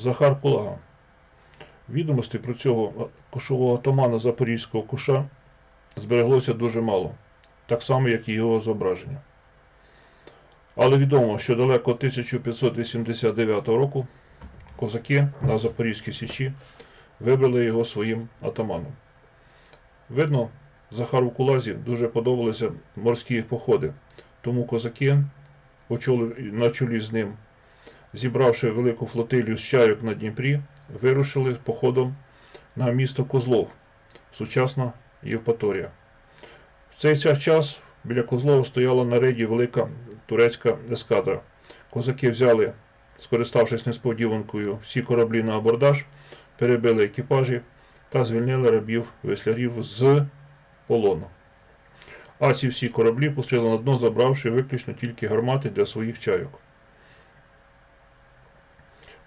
Захар Кулага. Відомостей про цього кошового атамана Запорізького куша збереглося дуже мало, так само, як і його зображення. Але відомо, що далеко 1589 року козаки на Запорізькій Січі вибрали його своїм атаманом. Видно, Захару Кулазі дуже подобалися морські походи, тому козаки на чолі з ним, зібравши велику флотилію з чайок на Дніпрі, вирушили походом на місто Козлов, сучасна Євпаторія. В цей час- біля Козлова стояла на рейді велика турецька ескадра. Козаки взяли, скориставшись несподіванкою, всі кораблі на абордаж, перебили екіпажі та звільнили рабів веслярів з полону. А ці всі кораблі пустили на дно, забравши виключно тільки гармати для своїх чайок.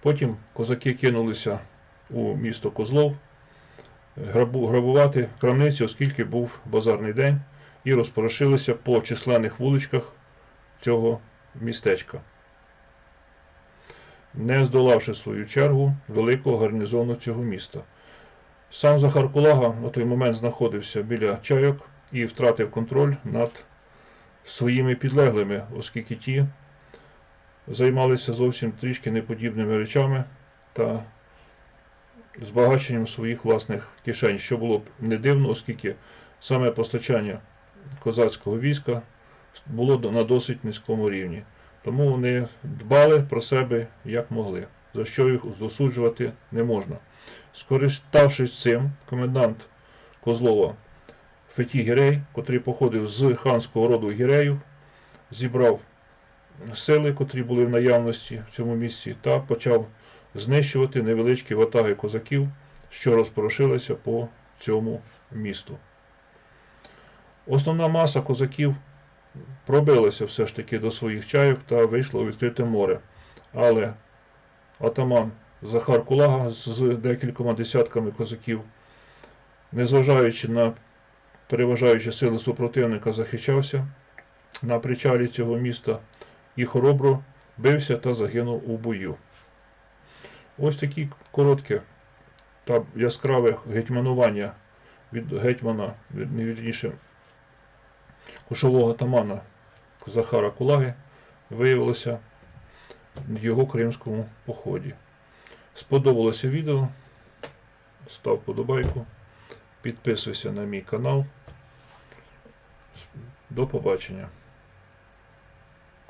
Потім козаки кинулися у місто Козлов грабувати крамниці, оскільки був базарний день, і розпорошилися по численних вуличках цього містечка, не здолавши свою чергу великого гарнізону цього міста. Сам Захар Кулага на той момент знаходився біля чайок і втратив контроль над своїми підлеглими, оскільки ті займалися зовсім трішки неподібними речами та збагаченням своїх власних кишень, що було б не дивно, оскільки саме постачання козацького війська було на досить низькому рівні. Тому вони дбали про себе як могли, за що їх засуджувати не можна. Скориставшись цим, комендант Козлова Феті Гірей, котрий походив з ханського роду Гіреїв, зібрав сили, котрі були в наявності в цьому місці, та почав знищувати невеличкі ватаги козаків, що розпорошилися по цьому місту. Основна маса козаків пробилася все ж таки до своїх чайок та вийшла у відкрите море. Але атаман Захар Кулага з декількома десятками козаків, незважаючи на переважаючі сили супротивника, захищався на причалі цього міста і хоробро бився та загинув у бою. Ось такі коротке та яскраве гетьманування від гетьмана, від- не вірніше, кошового атамана Захара Кулаги виявилося в його кримському поході. Сподобалося відео. Став подобайку, підписуйся на мій канал. До побачення.